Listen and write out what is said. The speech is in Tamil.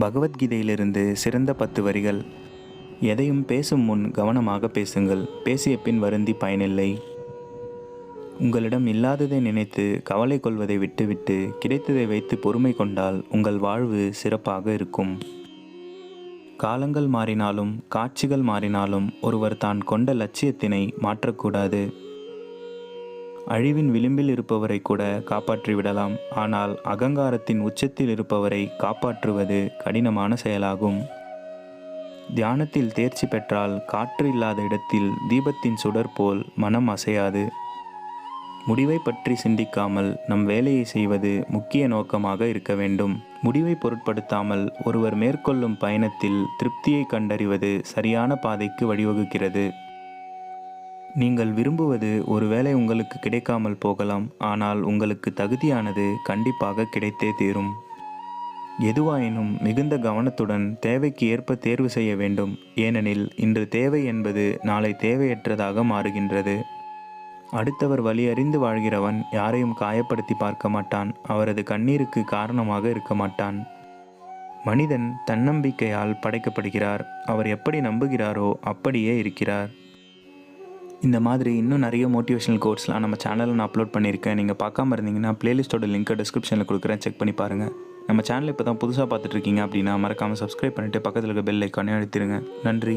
பகவத்கீதையிலிருந்து சிறந்த பத்து வரிகள். எதையும் பேசும் முன் கவனமாக பேசுங்கள். பேசிய பின் வருந்தி பயனில்லை. உங்களிடம் இல்லாததை நினைத்து கவலை கொள்வதை விட்டுவிட்டு கிடைத்ததை வைத்து பொறுமை கொண்டால் உங்கள் வாழ்வு சிறப்பாக இருக்கும். காலங்கள் மாறினாலும் காட்சிகள் மாறினாலும் ஒருவர் தான் கொண்ட லட்சியத்தினை மாற்றக்கூடாது. அழிவின் விளிம்பில் இருப்பவரை கூட காப்பாற்றி விடலாம். ஆனால் அகங்காரத்தின் உச்சத்தில் இருப்பவரை காப்பாற்றுவது கடினமான செயலாகும். தியானத்தில் தேர்ச்சி பெற்றால் காற்று இல்லாத இடத்தில் தீபத்தின் சுடர் போல் மனம் அசையாது. முடிவை பற்றி சிந்திக்காமல் நம் வேலையை செய்வது முக்கிய நோக்கமாக இருக்க வேண்டும். முடிவை பொருட்படுத்தாமல் ஒருவர் மேற்கொள்ளும் பயணத்தில் திருப்தியை கண்டறிவது சரியான பாதைக்கு வழிவகுக்கிறது. நீங்கள் விரும்புவது ஒருவேளை உங்களுக்கு கிடைக்காமல் போகலாம் ஆனால் உங்களுக்கு தகுதியானது கண்டிப்பாக கிடைத்தே தீரும். எதுவாயினும் மிகுந்த கவனத்துடன் தேவைக்கு ஏற்ப தேர்வு செய்ய வேண்டும். ஏனெனில் இன்று தேவை என்பது நாளை தேவையற்றதாக மாறுகின்றது. அடுத்தவர் வழி அறிந்து வாழ்கிறவன் யாரையும் காயப்படுத்தி பார்க்க மாட்டான் அவரது கண்ணீருக்கு காரணமாக இருக்க மாட்டான். மனிதன் தன்னம்பிக்கையால் படைக்கப்படுகிறார். அவர் எப்படி நம்புகிறாரோ அப்படியே இருக்கிறார். இந்த மாதிரி இன்னும் நிறைய மோட்டிவேஷனல் கோட்ஸ்லாம் நம்ம சேனலில் நான் அப்லோட் பண்ணியிருக்கேன். நீங்கள் பார்க்காம இருந்தீங்கன்னா பிளேலிஸ்ட்டோட லிங்க்கை டிஸ்கிரிப்ஷனில் கொடுக்குறேன். செக் பண்ணி பாருங்கள் நம்ம சேனல் இப்போ தான் புதுசாக பார்த்துட்ருக்கீங்க அப்படின்னா மறக்காமல் சப்ஸ்கிரைப் பண்ணிவிட்டு பக்கத்தில் இருக்க பெல் ஐக்கானே அழுத்திடுங்க நன்றி.